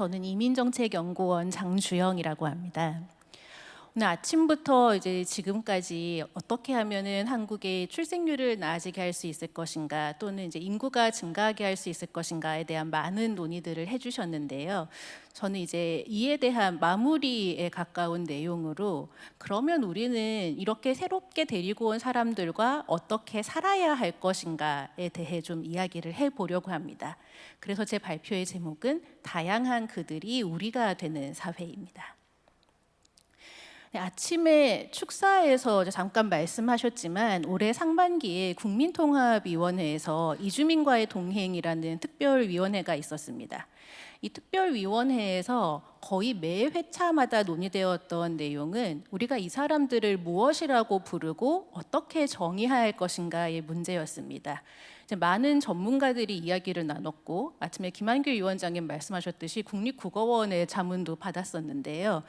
저는 이민정책연구원 장주영이라고 합니다. 오늘 아침부터 이제 지금까지 어떻게 하면은 한국의 출생률을 나아지게 할 수 있을 것인가 또는 이제 인구가 증가하게 할 수 있을 것인가에 대한 많은 논의들을 해주셨는데요. 저는 이제 이에 대한 마무리에 가까운 내용으로 그러면 우리는 이렇게 새롭게 데리고 온 사람들과 어떻게 살아야 할 것인가에 대해 좀 이야기를 해보려고 합니다. 그래서 제 발표의 제목은 다양한 그들이 우리가 되는 사회입니다. 네, 아침에 축사에서 잠깐 말씀하셨지만 올해 상반기에 국민통합위원회에서 이주민과의 동행이라는 특별위원회가 있었습니다. 이 특별위원회에서 거의 매 회차마다 논의되었던 내용은 우리가 이 사람들을 무엇이라고 부르고 어떻게 정의할 것인가의 문제였습니다. 많은 전문가들이 이야기를 나눴고 아침에 김한길 위원장님 말씀하셨듯이 국립국어원의 자문도 받았었는데요.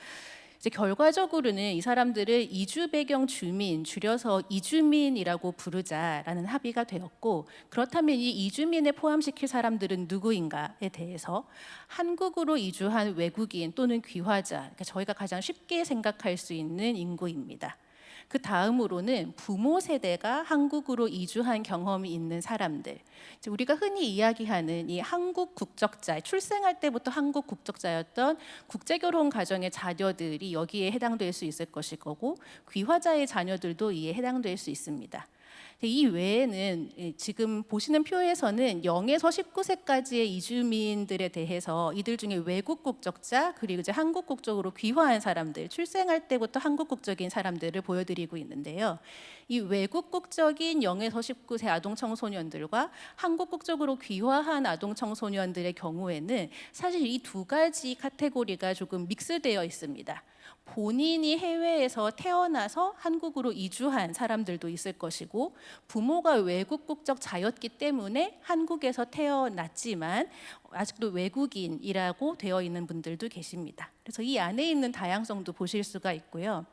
이제 결과적으로는 이 사람들을 이주 배경 주민 줄여서 이주민이라고 부르자라는 합의가 되었고 그렇다면 이 이주민에 포함시킬 사람들은 누구인가에 대해서 한국으로 이주한 외국인 또는 귀화자 그러니까 저희가 가장 쉽게 생각할 수 있는 인구입니다. 그 다음으로는 부모 세대가 한국으로 이주한 경험이 있는 사람들. 우리가 흔히 이야기하는 이 한국 국적자, 출생할 때부터 한국 국적자였던 국제 결혼 가정의 자녀들이 여기에 해당될 수 있을 것일 거고 귀화자의 자녀들도 이에 해당될 수 있습니다. 이 외에는 지금 보시는 표에서는 0에서 19세까지의 이주민들에 대해서 이들 중에 외국 국적자 그리고 이제 한국 국적으로 귀화한 사람들 출생할 때부터 한국 국적인 사람들을 보여드리고 있는데요. 이 외국 국적인 0에서 19세 아동 청소년들과 한국 국적으로 귀화한 아동 청소년들의 경우에는 사실 이 두 가지 카테고리가 조금 믹스되어 있습니다. 본인이 해외에서 태어나서 한국으로 이주한 사람들도 있을 것이고 부모가 외국 국적 자였기 때문에 한국에서 태어났지만 아직도 외국인이라고 되어 있는 분들도 계십니다. 그래서 이 안에 있는 다양성도 보실 수가 있고요.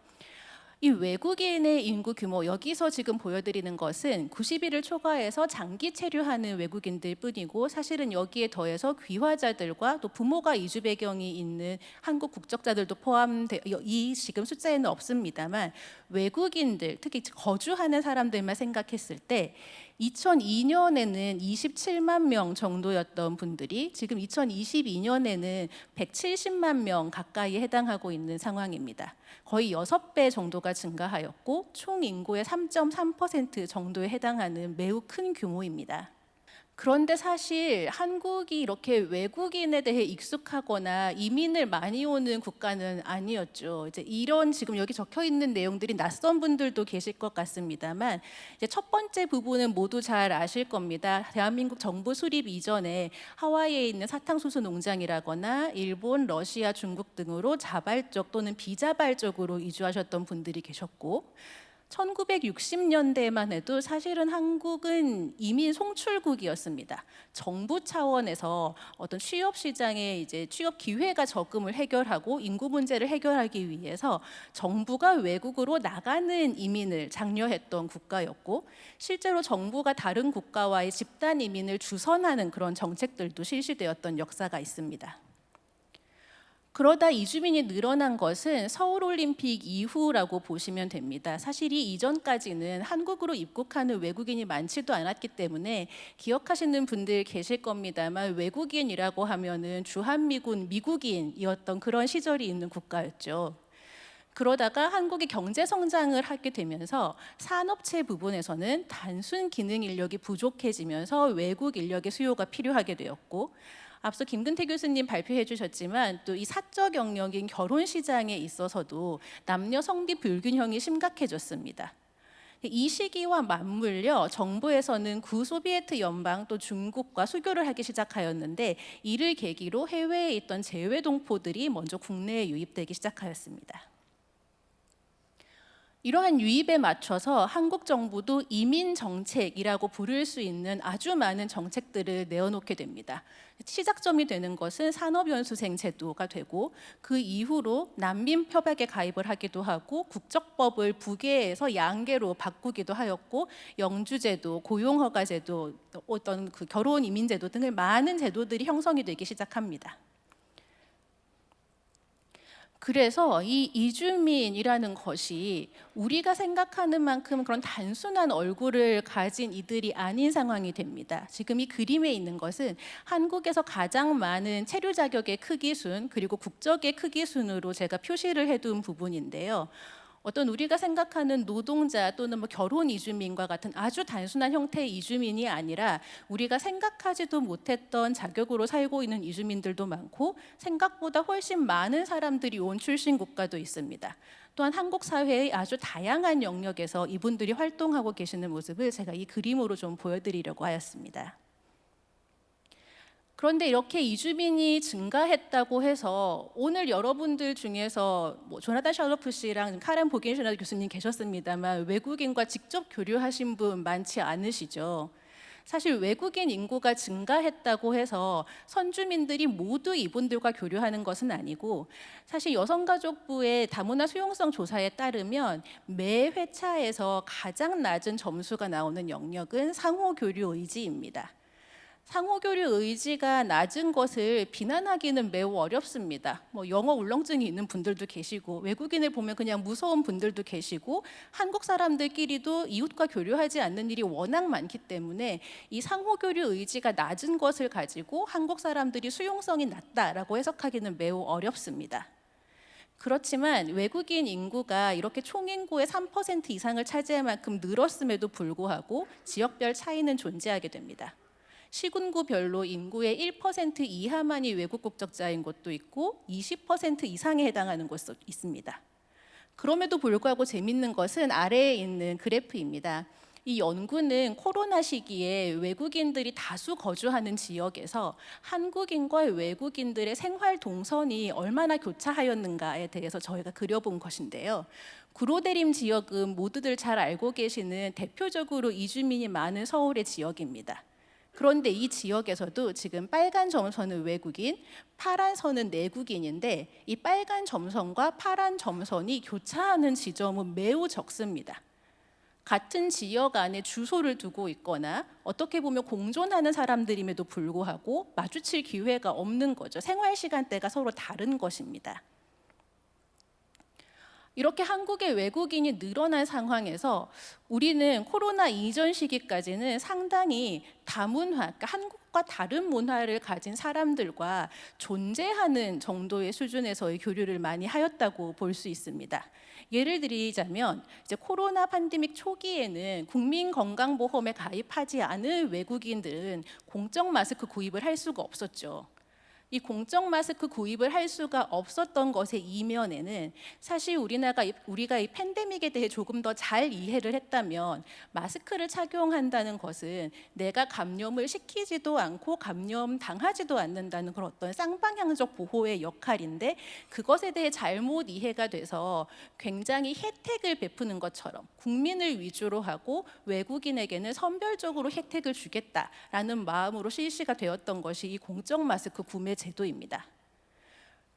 이 외국인의 인구 규모 여기서 지금 보여드리는 것은 90일을 초과해서 장기 체류하는 외국인들 뿐이고 사실은 여기에 더해서 귀화자들과 또 부모가 이주 배경이 있는 한국 국적자들도 포함돼 이 지금 숫자에는 없습니다만 외국인들 특히 거주하는 사람들만 생각했을 때 2002년에는 27만 명 정도였던 분들이 지금 2022년에는 170만 명 가까이 해당하고 있는 상황입니다. 거의 6배 정도가 증가하였고 총 인구의 3.3% 정도에 해당하는 매우 큰 규모입니다. 그런데 사실 한국이 이렇게 외국인에 대해 익숙하거나 이민을 많이 오는 국가는 아니었죠. 이제 이런 지금 여기 적혀 있는 내용들이 낯선 분들도 계실 것 같습니다만 이제 첫 번째 부분은 모두 잘 아실 겁니다. 대한민국 정부 수립 이전에 하와이에 있는 사탕수수 농장이라거나 일본, 러시아, 중국 등으로 자발적 또는 비자발적으로 이주하셨던 분들이 계셨고 1960년대만 해도 사실은 한국은 이민 송출국이었습니다. 정부 차원에서 어떤 취업 시장에 이제 취업 기회가 적음을 해결하고 인구 문제를 해결하기 위해서 정부가 외국으로 나가는 이민을 장려했던 국가였고 실제로 정부가 다른 국가와의 집단 이민을 주선하는 그런 정책들도 실시되었던 역사가 있습니다. 그러다 이주민이 늘어난 것은 서울 올림픽 이후라고 보시면 됩니다. 사실 이 이전까지는 한국으로 입국하는 외국인이 많지도 않았기 때문에 기억하시는 분들 계실 겁니다만 외국인이라고 하면은 주한미군 미국인이었던 그런 시절이 있는 국가였죠. 그러다가 한국이 경제 성장을 하게 되면서 산업체 부분에서는 단순 기능 인력이 부족해지면서 외국 인력의 수요가 필요하게 되었고 앞서 김근태 교수님 발표해 주셨지만 또 이 사적 영역인 결혼 시장에 있어서도 남녀 성비 불균형이 심각해졌습니다. 이 시기와 맞물려 정부에서는 구소비에트 연방 또 중국과 수교를 하기 시작하였는데 이를 계기로 해외에 있던 재외 동포들이 먼저 국내에 유입되기 시작하였습니다. 이러한 유입에 맞춰서 한국 정부도 이민 정책이라고 부를 수 있는 아주 많은 정책들을 내어놓게 됩니다. 시작점이 되는 것은 산업연수생 제도가 되고 그 이후로 난민 협약에 가입을 하기도 하고 국적법을 부계에서 양계로 바꾸기도 하였고 영주제도, 고용허가제도, 어떤 그 결혼 이민제도 등을 많은 제도들이 형성이 되기 시작합니다. 그래서 이 이주민이라는 것이 우리가 생각하는 만큼 그런 단순한 얼굴을 가진 이들이 아닌 상황이 됩니다. 지금 이 그림에 있는 것은 한국에서 가장 많은 체류 자격의 크기 순 그리고 국적의 크기 순으로 제가 표시를 해둔 부분인데요. 어떤 우리가 생각하는 노동자 또는 뭐 결혼 이주민과 같은 아주 단순한 형태의 이주민이 아니라 우리가 생각하지도 못했던 자격으로 살고 있는 이주민들도 많고 생각보다 훨씬 많은 사람들이 온 출신 국가도 있습니다. 또한 한국 사회의 아주 다양한 영역에서 이분들이 활동하고 계시는 모습을 제가 이 그림으로 좀 보여드리려고 하였습니다. 그런데 이렇게 이주민이 증가했다고 해서 오늘 여러분들 중에서 뭐 조나단 샬로프 씨랑 카렌 보겐슈나 교수님 계셨습니다만 외국인과 직접 교류하신 분 많지 않으시죠? 사실 외국인 인구가 증가했다고 해서 선주민들이 모두 이분들과 교류하는 것은 아니고 사실 여성가족부의 다문화 수용성 조사에 따르면 매 회차에서 가장 낮은 점수가 나오는 영역은 상호 교류 의지입니다. 상호교류 의지가 낮은 것을 비난하기는 매우 어렵습니다. 뭐 영어 울렁증이 있는 분들도 계시고 외국인을 보면 그냥 무서운 분들도 계시고 한국 사람들끼리도 이웃과 교류하지 않는 일이 워낙 많기 때문에 이 상호교류 의지가 낮은 것을 가지고 한국 사람들이 수용성이 낮다라고 해석하기는 매우 어렵습니다. 그렇지만 외국인 인구가 이렇게 총인구의 3% 이상을 차지할 만큼 늘었음에도 불구하고 지역별 차이는 존재하게 됩니다. 시군구별로 인구의 1% 이하만이 외국 국적자인 곳도 있고 20% 이상에 해당하는 곳도 있습니다. 그럼에도 불구하고 재밌는 것은 아래에 있는 그래프입니다. 이 연구는 코로나 시기에 외국인들이 다수 거주하는 지역에서 한국인과 외국인들의 생활 동선이 얼마나 교차하였는가에 대해서 저희가 그려본 것인데요. 구로대림 지역은 모두들 잘 알고 계시는 대표적으로 이주민이 많은 서울의 지역입니다. 그런데 이 지역에서도 지금 빨간 점선은 외국인, 파란 선은 내국인인데 이 빨간 점선과 파란 점선이 교차하는 지점은 매우 적습니다. 같은 지역 안에 주소를 두고 있거나 어떻게 보면 공존하는 사람들임에도 불구하고 마주칠 기회가 없는 거죠. 생활 시간대가 서로 다른 것입니다. 이렇게 한국의 외국인이 늘어난 상황에서 우리는 코로나 이전 시기까지는 상당히 다문화, 그러니까 한국과 다른 문화를 가진 사람들과 존재하는 정도의 수준에서의 교류를 많이 하였다고 볼 수 있습니다. 예를 들자면 이제 코로나 팬데믹 초기에는 국민 건강보험에 가입하지 않은 외국인들은 공적 마스크 구입을 할 수가 없었죠. 이 공적 마스크 구입을 할 수가 없었던 것의 이면에는 사실 우리나라가 우리가 이 팬데믹에 대해 조금 더 잘 이해를 했다면 마스크를 착용한다는 것은 내가 감염을 시키지도 않고 감염 당하지도 않는다는 그런 어떤 쌍방향적 보호의 역할인데 그것에 대해 잘못 이해가 돼서 굉장히 혜택을 베푸는 것처럼 국민을 위주로 하고 외국인에게는 선별적으로 혜택을 주겠다라는 마음으로 실시가 되었던 것이 이 공적 마스크 구매 제도입니다.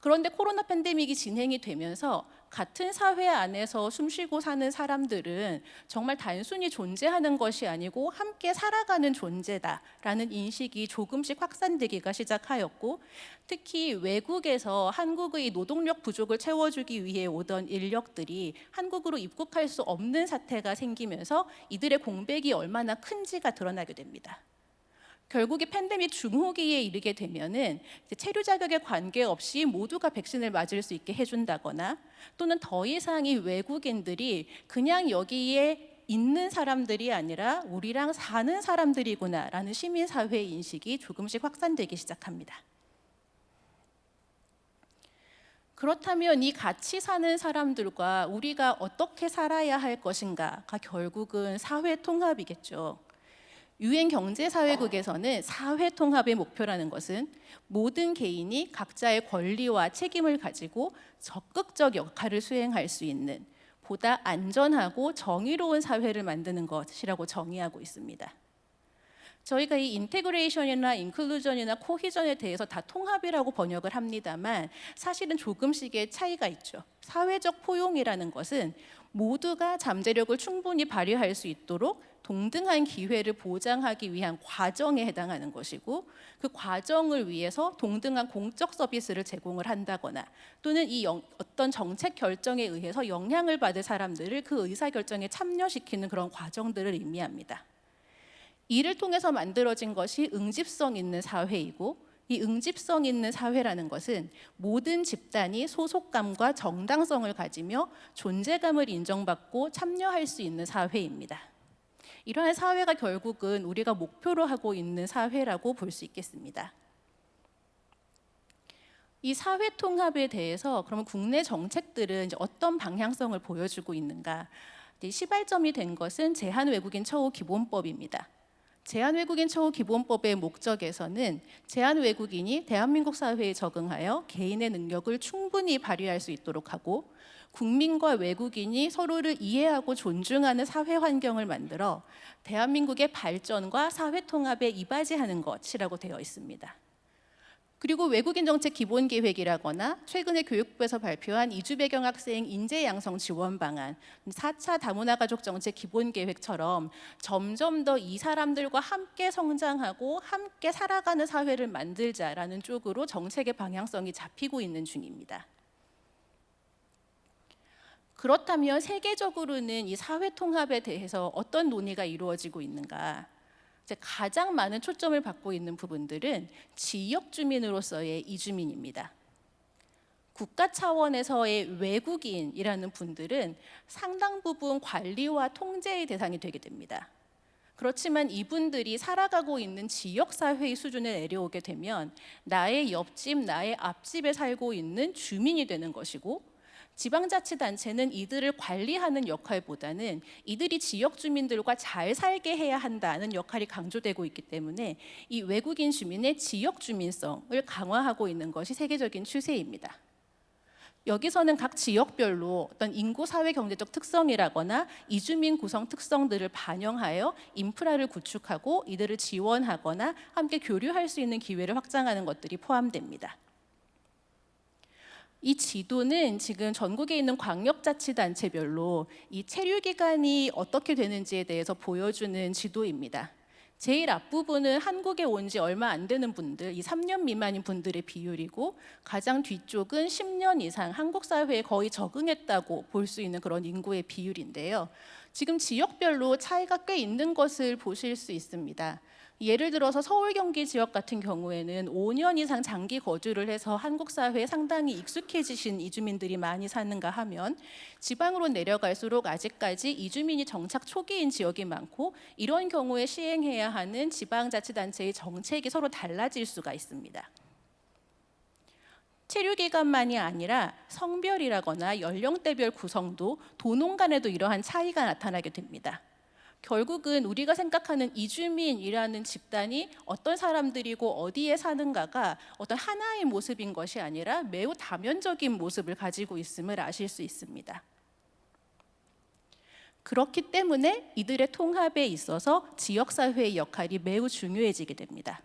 그런데 코로나 팬데믹이 진행이 되면서 같은 사회 안에서 숨쉬고 사는 사람들은 정말 단순히 존재하는 것이 아니고 함께 살아가는 존재다라는 인식이 조금씩 확산되기가 시작하였고 특히 외국에서 한국의 노동력 부족을 채워주기 위해 오던 인력들이 한국으로 입국할 수 없는 사태가 생기면서 이들의 공백이 얼마나 큰지가 드러나게 됩니다. 결국에 팬데믹 중후기에 이르게 되면은 체류 자격에 관계없이 모두가 백신을 맞을 수 있게 해준다거나 또는 더 이상이 외국인들이 그냥 여기에 있는 사람들이 아니라 우리랑 사는 사람들이구나라는 시민 사회 인식이 조금씩 확산되기 시작합니다. 그렇다면 이 같이 사는 사람들과 우리가 어떻게 살아야 할 것인가가 결국은 사회 통합이겠죠. 유엔 경제사회국에서는 사회 통합의 목표라는 것은 모든 개인이 각자의 권리와 책임을 가지고 적극적 역할을 수행할 수 있는 보다 안전하고 정의로운 사회를 만드는 것이라고 정의하고 있습니다. 저희가 이 인테그레이션이나 인클루전이나 코히전에 대해서 다 통합이라고 번역을 합니다만 사실은 조금씩의 차이가 있죠. 사회적 포용이라는 것은 모두가 잠재력을 충분히 발휘할 수 있도록 동등한 기회를 보장하기 위한 과정에 해당하는 것이고 그 과정을 위해서 동등한 공적 서비스를 제공을 한다거나 또는 이 영- 어떤 정책 결정에 의해서 영향을 받을 사람들을 그 의사 결정에 참여시키는 그런 과정들을 의미합니다. 이를 통해서 만들어진 것이 응집성 있는 사회이고 이 응집성 있는 사회라는 것은 모든 집단이 소속감과 정당성을 가지며 존재감을 인정받고 참여할 수 있는 사회입니다. 이러한 사회가 결국은 우리가 목표로 하고 있는 사회라고 볼 수 있겠습니다. 이 사회 통합에 대해서 그러면 국내 정책들은 어떤 방향성을 보여주고 있는가? 시발점이 된 것은 제한 외국인 처우 기본법입니다. 제한 외국인 처우 기본법의 목적에서는 제한 외국인이 대한민국 사회에 적응하여 개인의 능력을 충분히 발휘할 수 있도록 하고 국민과 외국인이 서로를 이해하고 존중하는 사회 환경을 만들어 대한민국의 발전과 사회 통합에 이바지하는 것이라고 되어 있습니다. 그리고 외국인 정책 기본 계획이라거나 최근에 교육부에서 발표한 이주 배경 학생 인재 양성 지원 방안, 4차 다문화 가족 정책 기본 계획처럼 점점 더 이 사람들과 함께 성장하고 함께 살아가는 사회를 만들자라는 쪽으로 정책의 방향성이 잡히고 있는 중입니다. 그렇다면 세계적으로는 이 사회 통합에 대해서 어떤 논의가 이루어지고 있는가? 가장 많은 초점을 받고 있는 부분들은 지역 주민으로서의 이주민입니다. 국가 차원에서의 외국인이라는 분들은 상당 부분 관리와 통제의 대상이 되게 됩니다. 그렇지만 이분들이 살아가고 있는 지역 사회의 수준에 내려오게 되면 나의 옆집, 나의 앞집에 살고 있는 주민이 되는 것이고 지방자치단체는 이들을 관리하는 역할보다는 이들이 지역 주민들과 잘 살게 해야 한다는 역할이 강조되고 있기 때문에 이 외국인 주민의 지역 주민성을 강화하고 있는 것이 세계적인 추세입니다. 여기서는 각 지역별로 어떤 인구 사회 경제적 특성이라거나 이주민 구성 특성들을 반영하여 인프라를 구축하고 이들을 지원하거나 함께 교류할 수 있는 기회를 확장하는 것들이 포함됩니다. 이 지도는 지금 전국에 있는 광역자치단체별로 이 체류 기간이 어떻게 되는지에 대해서 보여주는 지도입니다. 제일 앞부분은 한국에 온 지 얼마 안 되는 분들, 이 3년 미만인 분들의 비율이고 가장 뒤쪽은 10년 이상 한국 사회에 거의 적응했다고 볼 수 있는 그런 인구의 비율인데요. 지금 지역별로 차이가 꽤 있는 것을 보실 수 있습니다. 예를 들어서 서울 경기 지역 같은 경우에는 5년 이상 장기 거주를 해서 한국 사회에 상당히 익숙해지신 이주민들이 많이 사는가 하면 지방으로 내려갈수록 아직까지 이주민이 정착 초기인 지역이 많고 이런 경우에 시행해야 하는 지방자치단체의 정책이 서로 달라질 수가 있습니다. 체류 기간만이 아니라 성별이라거나 연령대별 구성도 도농 간에도 이러한 차이가 나타나게 됩니다. 결국은 우리가 생각하는 이주민이라는 집단이 어떤 사람들이고 어디에 사는가가 어떤 하나의 모습인 것이 아니라 매우 다면적인 모습을 가지고 있음을 아실 수 있습니다. 그렇기 때문에 이들의 통합에 있어서 지역사회의 역할이 매우 중요해지게 됩니다.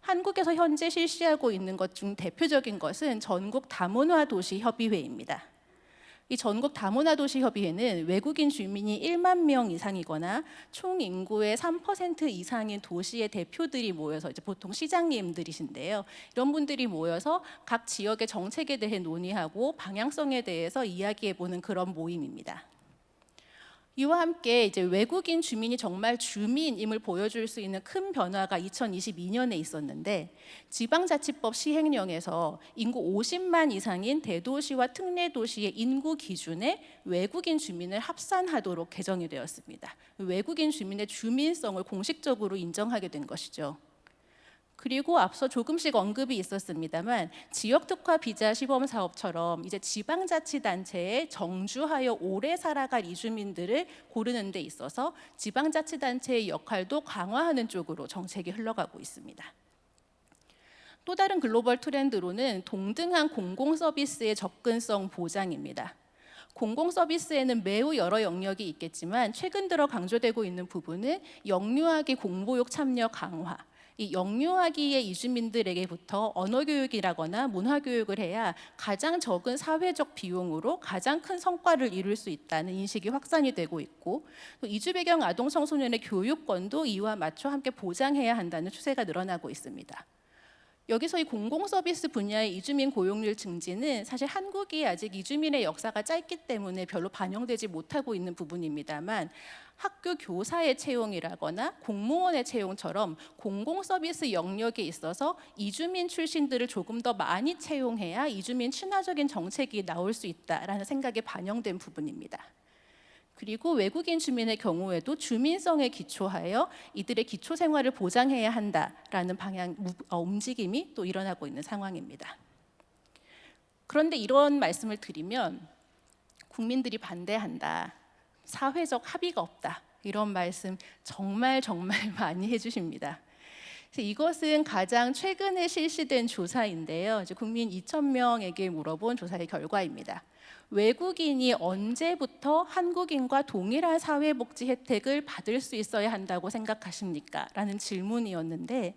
한국에서 현재 실시하고 있는 것 중 대표적인 것은 전국 다문화 도시 협의회입니다. 이 전국 다문화 도시 협의회는 외국인 주민이 1만 명 이상이거나 총 인구의 3% 이상인 도시의 대표들이 모여서 이제 보통 시장님들이신데요. 이런 분들이 모여서 각 지역의 정책에 대해 논의하고 방향성에 대해서 이야기해 보는 그런 모임입니다. 이와 함께 이제 외국인 주민이 정말 주민임을 보여줄 수 있는 큰 변화가 2022년에 있었는데 지방자치법 시행령에서 인구 50만 이상인 대도시와 특례 도시의 인구 기준에 외국인 주민을 합산하도록 개정이 되었습니다. 외국인 주민의 주민성을 공식적으로 인정하게 된 것이죠. 그리고 앞서 조금씩 언급이 있었습니다만 지역 특화 비자 시범 사업처럼 이제 지방자치단체에 정주하여 오래 살아갈 이주민들을 고르는 데 있어서 지방자치단체의 역할도 강화하는 쪽으로 정책이 흘러가고 있습니다. 또 다른 글로벌 트렌드로는 동등한 공공 서비스의 접근성 보장입니다. 공공 서비스에는 매우 여러 영역이 있겠지만 최근 들어 강조되고 있는 부분은 영유아기 공보육 참여 강화, 이 영유아기의 이주민들에게부터 언어 교육이라거나 문화 교육을 해야 가장 적은 사회적 비용으로 가장 큰 성과를 이룰 수 있다는 인식이 확산이 되고 있고 또 이주 배경 아동 청소년의 교육권도 이와 맞춰 함께 보장해야 한다는 추세가 늘어나고 있습니다. 여기서 이 공공 서비스 분야의 이주민 고용률 증지는 사실 한국이 아직 이주민의 역사가 짧기 때문에 별로 반영되지 못하고 있는 부분입니다만 학교 교사의 채용이라거나 공무원의 채용처럼 공공 서비스 영역에 있어서 이주민 출신들을 조금 더 많이 채용해야 이주민 친화적인 정책이 나올 수 있다라는 생각에 반영된 부분입니다. 그리고 외국인 주민의 경우에도 주민성에 기초하여 이들의 기초 생활을 보장해야 한다라는 방향 무- 어, 움직임이 또 일어나고 있는 상황입니다. 그런데 이런 말씀을 드리면 국민들이 반대한다. 사회적 합의가 없다. 이런 말씀 정말 정말 많이 해 주십니다. 그래서 이것은 가장 최근에 실시된 조사인데요. 국민 2,000명에게 물어본 조사의 결과입니다. 외국인이 언제부터 한국인과 동일한 사회복지 혜택을 받을 수 있어야 한다고 생각하십니까? 라는 질문이었는데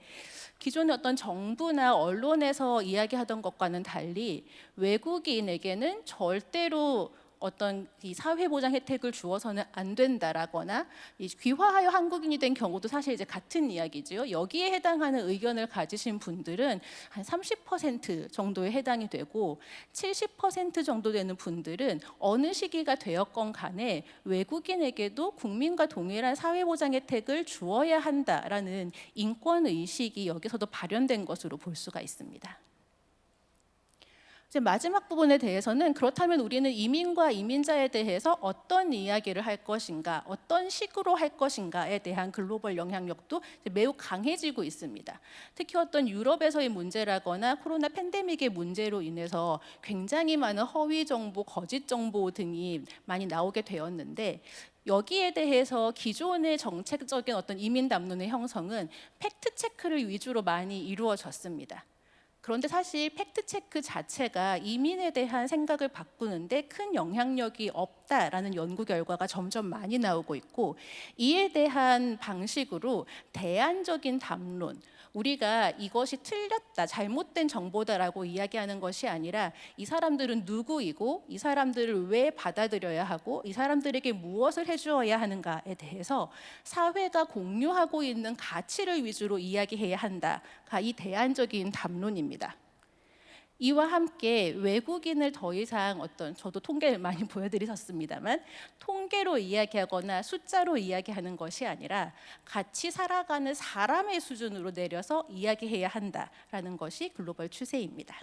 기존의 어떤 정부나 언론에서 이야기하던 것과는 달리 외국인에게는 절대로 어떤 이 사회보장 혜택을 주어서는 안 된다라거나 이 귀화하여 한국인이 된 경우도 사실 이제 같은 이야기지요. 여기에 해당하는 의견을 가지신 분들은 한 30% 정도에 해당이 되고 70% 정도 되는 분들은 어느 시기가 되었건 간에 외국인에게도 국민과 동일한 사회보장 혜택을 주어야 한다라는 인권 의식이 여기서도 발현된 것으로 볼 수가 있습니다. 이제 마지막 부분에 대해서는 그렇다면 우리는 이민과 이민자에 대해서 어떤 이야기를 할 것인가, 어떤 식으로 할 것인가에 대한 글로벌 영향력도 매우 강해지고 있습니다. 특히 어떤 유럽에서의 문제라거나 코로나 팬데믹의 문제로 인해서 굉장히 많은 허위 정보, 거짓 정보 등이 많이 나오게 되었는데 여기에 대해서 기존의 정책적인 어떤 이민 담론의 형성은 팩트 체크를 위주로 많이 이루어졌습니다. 그런데 사실 팩트 체크 자체가 이민에 대한 생각을 바꾸는데 큰 영향력이 없다라는 연구 결과가 점점 많이 나오고 있고 이에 대한 방식으로 대안적인 담론 우리가 이것이 틀렸다, 잘못된 정보다라고 이야기하는 것이 아니라 이 사람들은 누구이고 이 사람들을 왜 받아들여야 하고 이 사람들에게 무엇을 해주어야 하는가에 대해서 사회가 공유하고 있는 가치를 위주로 이야기해야 한다가 이 대안적인 담론입니다. 이와 함께 외국인을 더 이상 어떤 저도 통계를 많이 보여드렸습니다만 통계로 이야기하거나 숫자로 이야기하는 것이 아니라 같이 살아가는 사람의 수준으로 내려서 이야기해야 한다라는 것이 글로벌 추세입니다.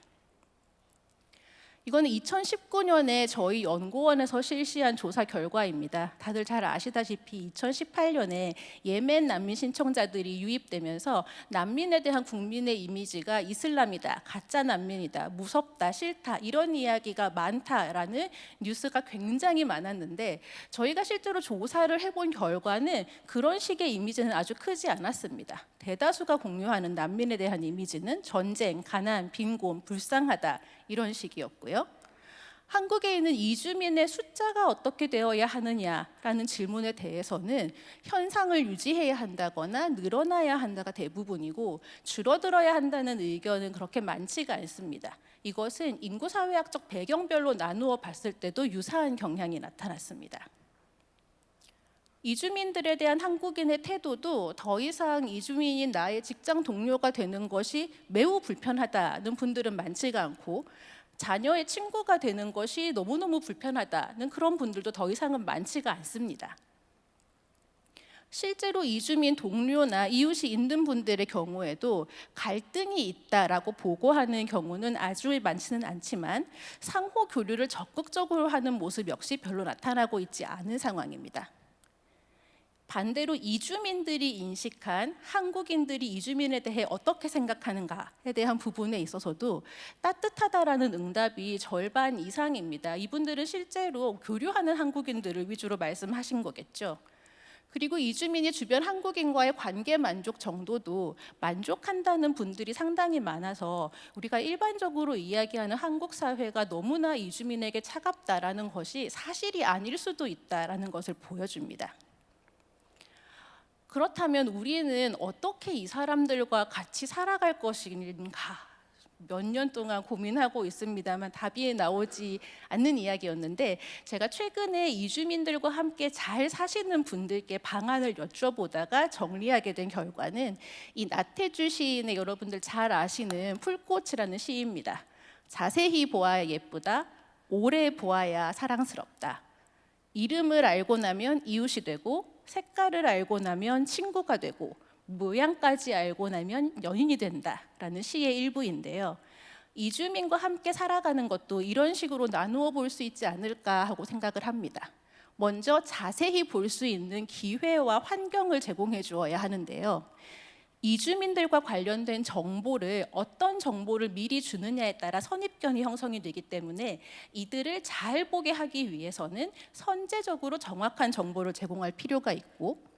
이거는 2019년에 저희 연구원에서 실시한 조사 결과입니다. 다들 잘 아시다시피 2018년에 예멘 난민 신청자들이 유입되면서 난민에 대한 국민의 이미지가 이슬람이다, 가짜 난민이다, 무섭다, 싫다 이런 이야기가 많다라는 뉴스가 굉장히 많았는데 저희가 실제로 조사를 해본 결과는 그런 식의 이미지는 아주 크지 않았습니다. 대다수가 공유하는 난민에 대한 이미지는 전쟁, 가난, 빈곤, 불쌍하다 이런 식이었고요. 한국에 있는 이주민의 숫자가 어떻게 되어야 하느냐라는 질문에 대해서는 현상을 유지해야 한다거나 늘어나야 한다가 대부분이고 줄어들어야 한다는 의견은 그렇게 많지가 않습니다. 이것은 인구 사회학적 배경별로 나누어 봤을 때도 유사한 경향이 나타났습니다. 이주민들에 대한 한국인의 태도도 더 이상 이주민이 나의 직장 동료가 되는 것이 매우 불편하다는 분들은 많지가 않고 자녀의 친구가 되는 것이 너무너무 불편하다는 그런 분들도 더 이상은 많지가 않습니다. 실제로 이주민 동료나 이웃이 있는 분들의 경우에도 갈등이 있다라고 보고하는 경우는 아주 많지는 않지만 상호 교류를 적극적으로 하는 모습 역시 별로 나타나고 있지 않은 상황입니다. 반대로 이주민들이 인식한 한국인들이 이주민에 대해 어떻게 생각하는가에 대한 부분에 있어서도 따뜻하다라는 응답이 절반 이상입니다. 이분들은 실제로 교류하는 한국인들을 위주로 말씀하신 거겠죠. 그리고 이주민이 주변 한국인과의 관계 만족 정도도 만족한다는 분들이 상당히 많아서 우리가 일반적으로 이야기하는 한국 사회가 너무나 이주민에게 차갑다라는 것이 사실이 아닐 수도 있다라는 것을 보여줍니다. 그렇다면 우리는 어떻게 이 사람들과 같이 살아갈 것인가? 몇년 동안 고민하고 있습니다만 답이 나오지 않는 이야기였는데 제가 최근에 이주민들과 함께 잘 사시는 분들께 방안을 여쭤보다가 정리하게 된 결과는 이 나태주 시인의 여러분들 잘 아시는 풀꽃이라는 시입니다. 자세히 보아야 예쁘다. 오래 보아야 사랑스럽다. 이름을 알고 나면 이웃이 되고 색깔을 알고 나면 친구가 되고 모양까지 알고 나면 연인이 된다라는 시의 일부인데요. 이주민과 함께 살아가는 것도 이런 식으로 나누어 볼 수 있지 않을까 하고 생각을 합니다. 먼저 자세히 볼 수 있는 기회와 환경을 제공해 주어야 하는데요. 이주민들과 관련된 정보를 어떤 정보를 미리 주느냐에 따라 선입견이 형성이 되기 때문에 이들을 잘 보게 하기 위해서는 선제적으로 정확한 정보를 제공할 필요가 있고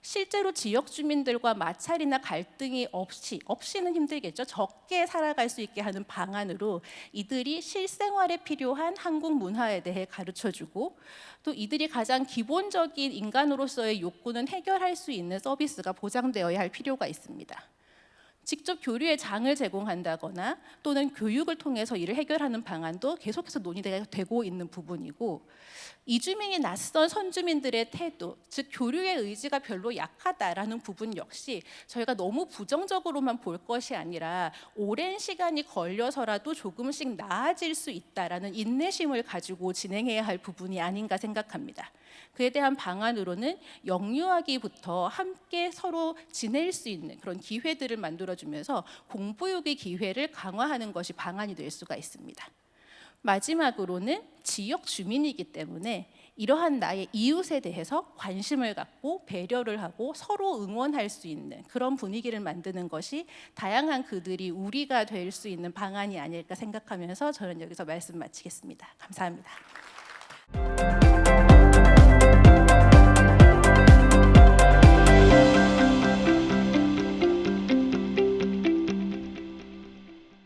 실제로 지역 주민들과 마찰이나 갈등이 없이 없이는 힘들겠죠. 적게 살아갈 수 있게 하는 방안으로 이들이 실생활에 필요한 한국 문화에 대해 가르쳐 주고 또 이들이 가장 기본적인 인간으로서의 욕구는 해결할 수 있는 서비스가 보장되어야 할 필요가 있습니다. 직접 교류의 장을 제공한다거나 또는 교육을 통해서 이를 해결하는 방안도 계속해서 논의되고 있는 부분이고 이주민이 낯선 선주민들의 태도, 즉 교류의 의지가 별로 약하다라는 부분 역시 저희가 너무 부정적으로만 볼 것이 아니라 오랜 시간이 걸려서라도 조금씩 나아질 수 있다라는 인내심을 가지고 진행해야 할 부분이 아닌가 생각합니다. 그에 대한 방안으로는 영유아기부터 함께 서로 지낼 수 있는 그런 기회들을 만들어주면서 공부육의 기회를 강화하는 것이 방안이 될 수가 있습니다. 마지막으로는 지역 주민이기 때문에 이러한 나의 이웃에 대해서 관심을 갖고 배려를 하고 서로 응원할 수 있는 그런 분위기를 만드는 것이 다양한 그들이 우리가 될 수 있는 방안이 아닐까 생각하면서 저는 여기서 말씀 마치겠습니다. 감사합니다.